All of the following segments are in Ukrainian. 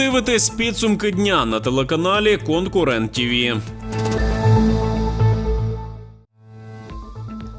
дивитесь підсумки дня на телеканалі Конкурент ТІВІ.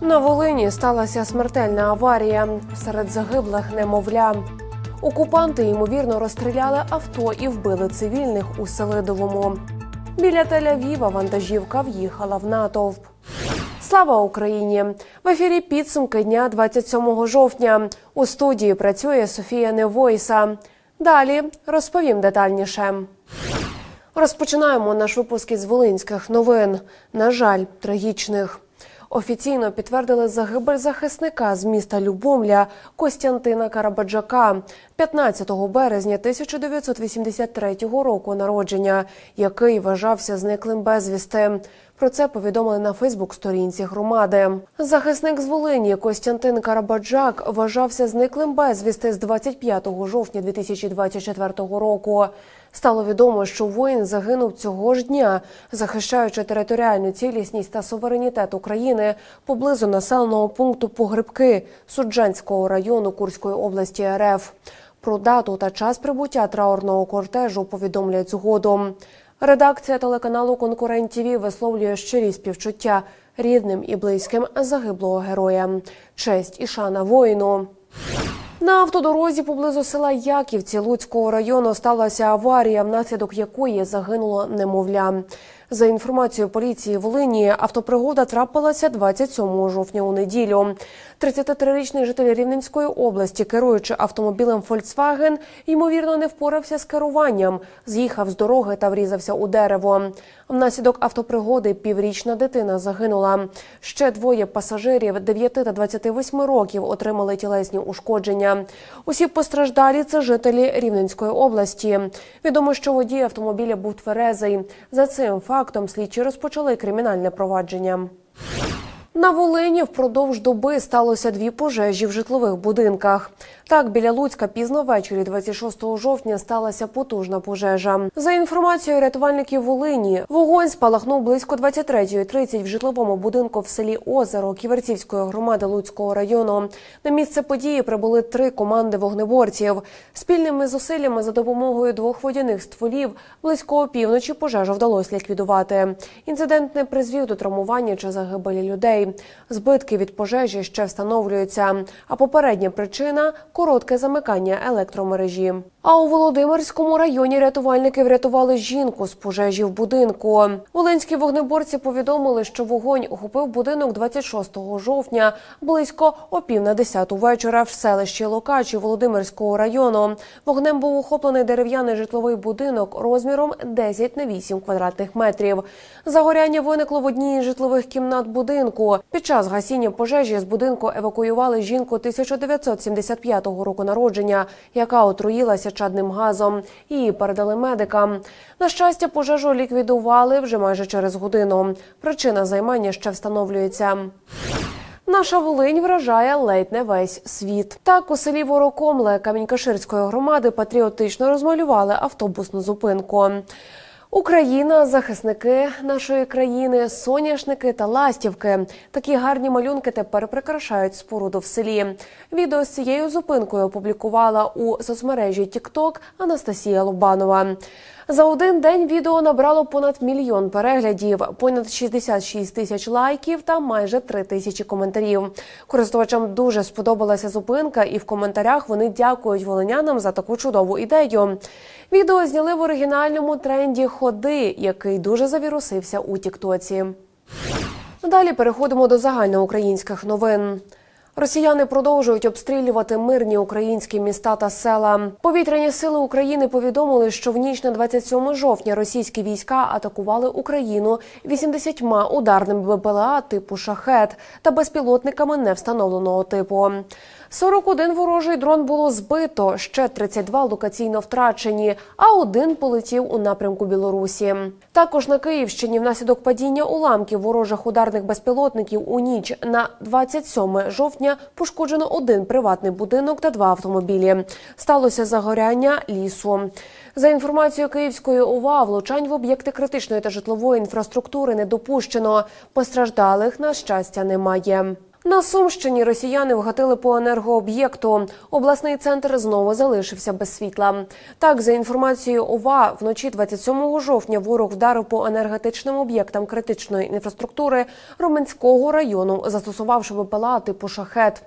На Волині сталася смертельна аварія. Серед загиблих немовля. Окупанти ймовірно розстріляли авто і вбили цивільних у Селидовому. Біля Тель-Авіва вантажівка в'їхала в натовп. Слава Україні! В ефірі підсумки дня 27 жовтня. У студії працює Софія Невойса. Далі розповім детальніше. Розпочинаємо наш випуск із волинських новин. На жаль, трагічних. Офіційно підтвердили загибель захисника з міста Любомля Костянтина Карабаджака 15 березня 1983 року народження, який вважався зниклим безвісти. Про це повідомили на Фейсбук-сторінці громади. Захисник з Волині Костянтин Карабаджак вважався зниклим безвісти з 25 жовтня 2024 року. Стало відомо, що воїн загинув цього ж дня, захищаючи територіальну цілісність та суверенітет України поблизу населеного пункту Погребки Суджанського району Курської області РФ. Про дату та час прибуття траурного кортежу повідомлять згодом. Редакція телеканалу Конкурент ТІВІ висловлює щирі співчуття рідним і близьким загиблого героя. Честь і шана воїну. На автодорозі поблизу села Яківці Луцького району сталася аварія, внаслідок якої загинуло немовля. За інформацією поліції Волині, автопригода трапилася 27 жовтня у неділю. 33-річний житель Рівненської області, керуючи автомобілем Volkswagen, ймовірно не впорався з керуванням, з'їхав з дороги та врізався у дерево. Внаслідок автопригоди піврічна дитина загинула. Ще двоє пасажирів 9 та 28 років отримали тілесні ушкодження. Усі постраждалі це жителі Рівненської області. Відомо, що водій автомобіля був тверезий. За цим фактом слідчі розпочали кримінальне провадження. На Волині впродовж доби сталося дві пожежі в житлових будинках. Так, біля Луцька пізно ввечері 26 жовтня сталася потужна пожежа. За інформацією рятувальників Волині, вогонь спалахнув близько 23.30 в житловому будинку в селі Озеро Ківерцівської громади Луцького району. На місце події прибули три команди вогнеборців. Спільними зусиллями за допомогою двох водяних стволів близько опівночі пожежу вдалося ліквідувати. Інцидент не призвів до травмування чи загибелі людей. Збитки від пожежі ще встановлюються. А попередня причина коротке замикання електромережі. А у Володимирському районі рятувальники врятували жінку з пожежі в будинку. Волинські вогнеборці повідомили, що вогонь охопив будинок 26 жовтня близько о пів на десяту вечора в селищі Локачі Володимирського району. Вогнем був охоплений дерев'яний житловий будинок розміром 10 на 8 квадратних метрів. Загоряння виникло в одній із житлових кімнат будинку. Під час гасіння пожежі з будинку евакуювали жінку 1975 року народження, яка отруїлася чадним газом. Її передали медикам. На щастя, пожежу ліквідували вже майже через годину. Причина займання ще встановлюється. Наша Волинь вражає ледь не весь світ. Так у селі Ворокомле Камінькаширської громади патріотично розмалювали автобусну зупинку. Україна, захисники нашої країни, соняшники та ластівки. Такі гарні малюнки тепер прикрашають споруду в селі. Відео з цією зупинкою опублікувала у соцмережі TikTok Анастасія Лобанова. За один день відео набрало понад мільйон переглядів, понад 66 тисяч лайків та майже 3 тисячі коментарів. Користувачам дуже сподобалася зупинка, і в коментарях вони дякують волинянам за таку чудову ідею. Відео зняли в оригінальному тренді ходи, який дуже завірусився у Тіктоці. Далі переходимо до загальноукраїнських новин. Росіяни продовжують обстрілювати мирні українські міста та села. Повітряні сили України повідомили, що в ніч на 27 жовтня російські війська атакували Україну 80 ударними БПЛА типу шахет та безпілотниками невстановленого типу. 41 ворожий дрон було збито, ще 32 локаційно втрачені, а один полетів у напрямку Білорусі. Також на Київщині внаслідок падіння уламків ворожих ударних безпілотників у ніч на 27 жовтня пошкоджено один приватний будинок та два автомобілі. Сталося загоряння лісу. За інформацією Київської ОВА, влучань в об'єкти критичної та житлової інфраструктури не допущено. Постраждалих на щастя немає. На Сумщині росіяни вгатили по енергооб'єкту. Обласний центр знову залишився без світла. Так, за інформацією ОВА, вночі 27 жовтня ворог вдарив по енергетичним об'єктам критичної інфраструктури Роменського району, застосувавши БПЛА типу шахет.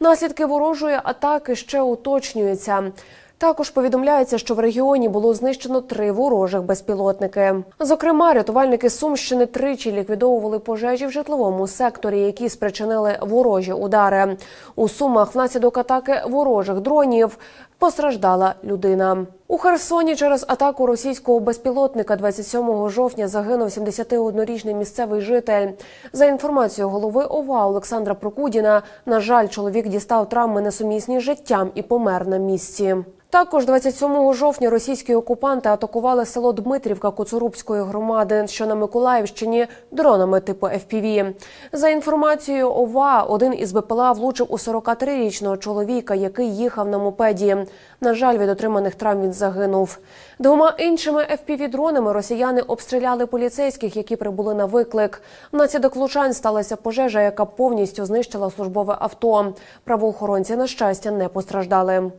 Наслідки ворожої атаки ще уточнюються. Також повідомляється, що в регіоні було знищено три ворожих безпілотники. Зокрема, рятувальники Сумщини тричі ліквідовували пожежі в житловому секторі, які спричинили ворожі удари. У Сумах внаслідок атаки ворожих дронів постраждала людина. У Херсоні через атаку російського безпілотника 27 жовтня загинув 71-річний місцевий житель. За інформацією голови ОВА Олександра Прокудіна, на жаль, чоловік дістав травми несумісні з життям і помер на місці. Також 27 жовтня російські окупанти атакували село Дмитрівка Коцурубської громади, що на Миколаївщині дронами типу FPV. За інформацією ОВА, один із БПЛА влучив у 43-річного чоловіка, який їхав на мопеді. На жаль, від отриманих травм він загинув. Двома іншими FPV-дронами росіяни обстріляли поліцейських, які прибули на виклик. Внаслідок влучань сталася пожежа, яка повністю знищила службове авто. Правоохоронці, на щастя, не постраждали.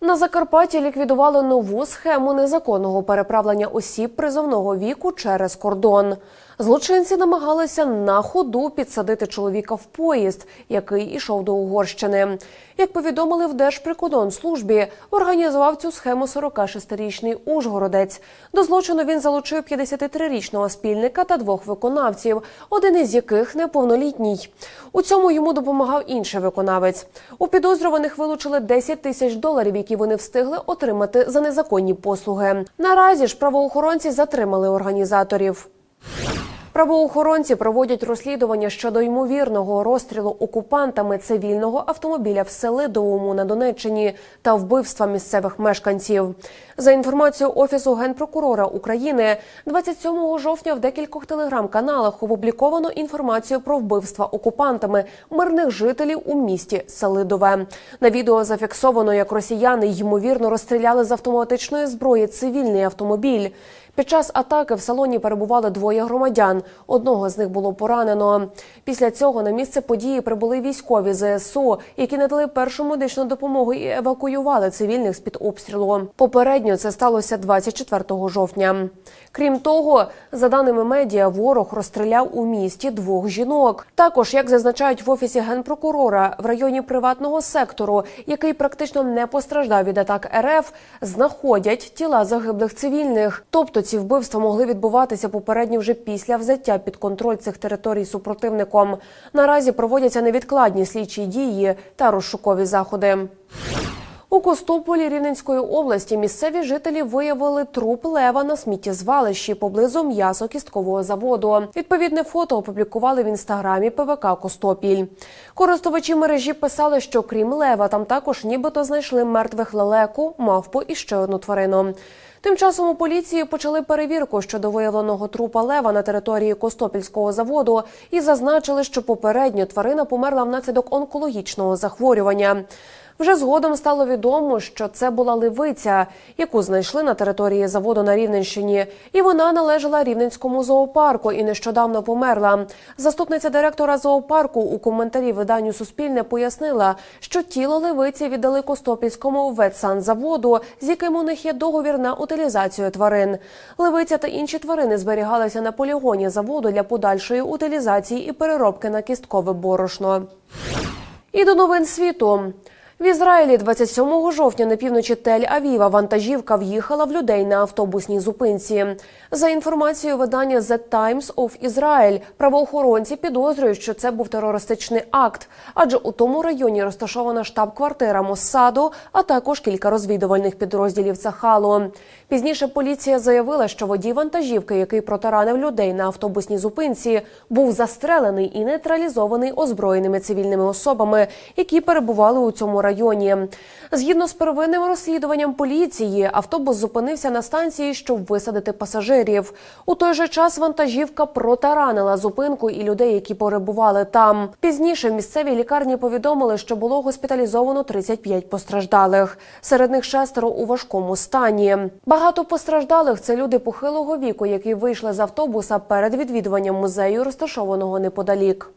На Закарпатті ліквідували нову схему незаконного переправлення осіб призовного віку через кордон. Злочинці намагалися на ходу підсадити чоловіка в поїзд, який ішов до Угорщини. Як повідомили в Держприкордонслужбі, організував цю схему 46-річний Ужгородець. До злочину він залучив 53-річного спільника та двох виконавців, один із яких неповнолітній. У цьому йому допомагав інший виконавець. У підозрюваних вилучили 10 тисяч доларів, які вони встигли отримати за незаконні послуги. Наразі ж правоохоронці затримали організаторів. Правоохоронці проводять розслідування щодо ймовірного розстрілу окупантами цивільного автомобіля в Селидовому на Донеччині та вбивства місцевих мешканців. За інформацією офісу генпрокурора України, 27 жовтня в декількох телеграм-каналах опубліковано інформацію про вбивства окупантами мирних жителів у місті Селидове. На відео зафіксовано, як росіяни ймовірно розстріляли з автоматичної зброї цивільний автомобіль. Під час атаки в салоні перебували двоє громадян. Одного з них було поранено. Після цього на місце події прибули військові ЗСУ, які надали першу медичну допомогу і евакуювали цивільних з під обстрілу. Попередньо це сталося 24 жовтня. Крім того, за даними медіа, ворог розстріляв у місті двох жінок. Також, як зазначають в офісі генпрокурора, в районі приватного сектору, який практично не постраждав від атак РФ, знаходять тіла загиблих цивільних. Тобто ці вбивства могли відбуватися попередньо вже після взяття під контроль цих територій супротивником. Наразі проводяться невідкладні слідчі дії та розшукові заходи. У Костополі Рівненської області місцеві жителі виявили труп лева на сміттєзвалищі поблизу м'ясо-кісткового заводу. Відповідне фото опублікували в інстаграмі ПВК Костопіль. Користувачі мережі писали, що крім лева, там також нібито знайшли мертвих лелеку, мавпу і ще одну тварину. Тим часом у поліції почали перевірку щодо виявленого трупа лева на території Костопільського заводу і зазначили, що попередньо тварина померла внаслідок онкологічного захворювання. Вже згодом стало відомо, що це була ливиця, яку знайшли на території заводу на Рівненщині, і вона належала рівненському зоопарку і нещодавно померла. Заступниця директора зоопарку у коментарі виданню Суспільне пояснила, що тіло ливиці віддали Костопільському ветсанзаводу, з яким у них є договір на утилізацію тварин. Ливиця та інші тварини зберігалися на полігоні заводу для подальшої утилізації і переробки на кісткове борошно. І до новин світу. В Ізраїлі 27 жовтня на півночі Тель-Авіва вантажівка в'їхала в людей на автобусній зупинці. За інформацією видання The Times of Israel, правоохоронці підозрюють, що це був терористичний акт, адже у тому районі розташована штаб-квартира Моссаду, а також кілька розвідувальних підрозділів Цахалу. Пізніше поліція заявила, що водій вантажівки, який протаранив людей на автобусній зупинці, був застрелений і нейтралізований озброєними цивільними особами, які перебували у цьому районі. Згідно з первинним розслідуванням поліції, автобус зупинився на станції, щоб висадити пасажирів. У той же час вантажівка протаранила зупинку і людей, які перебували там. Пізніше в місцевій лікарні повідомили, що було госпіталізовано 35 постраждалих. Серед них шестеро у важкому стані. Багато постраждалих це люди похилого віку, які вийшли з автобуса перед відвідуванням музею, розташованого неподалік.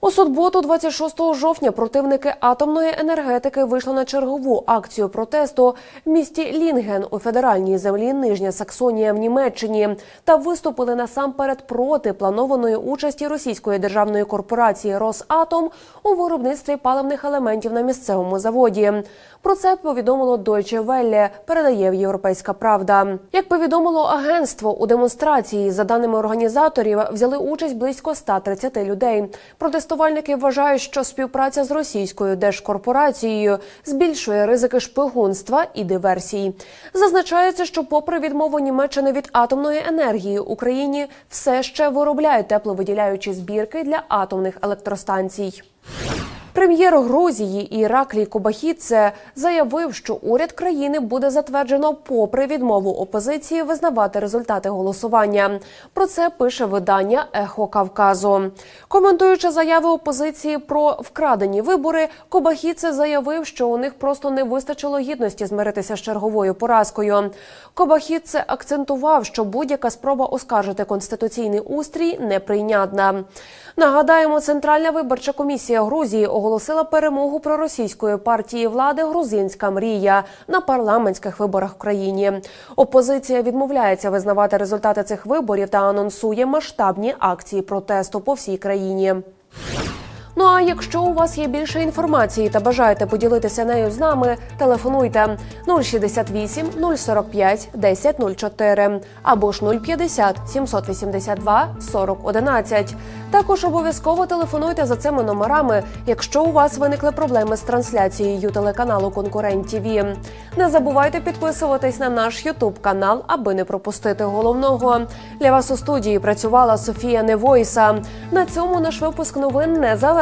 У суботу, 26 жовтня, противники атомної енергетики вийшли на чергову акцію протесту в місті Лінген у федеральній землі Нижня Саксонія в Німеччині та виступили насамперед проти планованої участі російської державної корпорації Росатом у виробництві паливних елементів на місцевому заводі. Про це повідомило Deutsche Welle, передає Європейська Правда. Як повідомило агентство у демонстрації, за даними організаторів, взяли участь близько 130 людей. Протестувальники вважають, що співпраця з російською держкорпорацією збільшує ризики шпигунства і диверсії. Зазначається, що, попри відмову Німеччини від атомної енергії, Україні все ще виробляють тепловиділяючі збірки для атомних електростанцій. Прем'єр Грузії Іраклій Кобахідзе заявив, що уряд країни буде затверджено попри відмову опозиції визнавати результати голосування. Про це пише видання Ехо Кавказу. Коментуючи заяви опозиції про вкрадені вибори, Кобахідзе заявив, що у них просто не вистачило гідності змиритися з черговою поразкою. Кобахідзе акцентував, що будь-яка спроба оскаржити конституційний устрій неприйнятна. Нагадаємо, Центральна виборча комісія Грузії оголосила перемогу проросійської партії влади Грузинська мрія на парламентських виборах в країні. Опозиція відмовляється визнавати результати цих виборів та анонсує масштабні акції протесту по всій країні. Ну а якщо у вас є більше інформації та бажаєте поділитися нею з нами, телефонуйте 068 045 1004 або ж 050 782 40 11. Також обов'язково телефонуйте за цими номерами, якщо у вас виникли проблеми з трансляцією телеканалу Конкурент ТВ. Не забувайте підписуватись на наш Ютуб канал, аби не пропустити головного. Для вас у студії працювала Софія Невойса. На цьому наш випуск новин не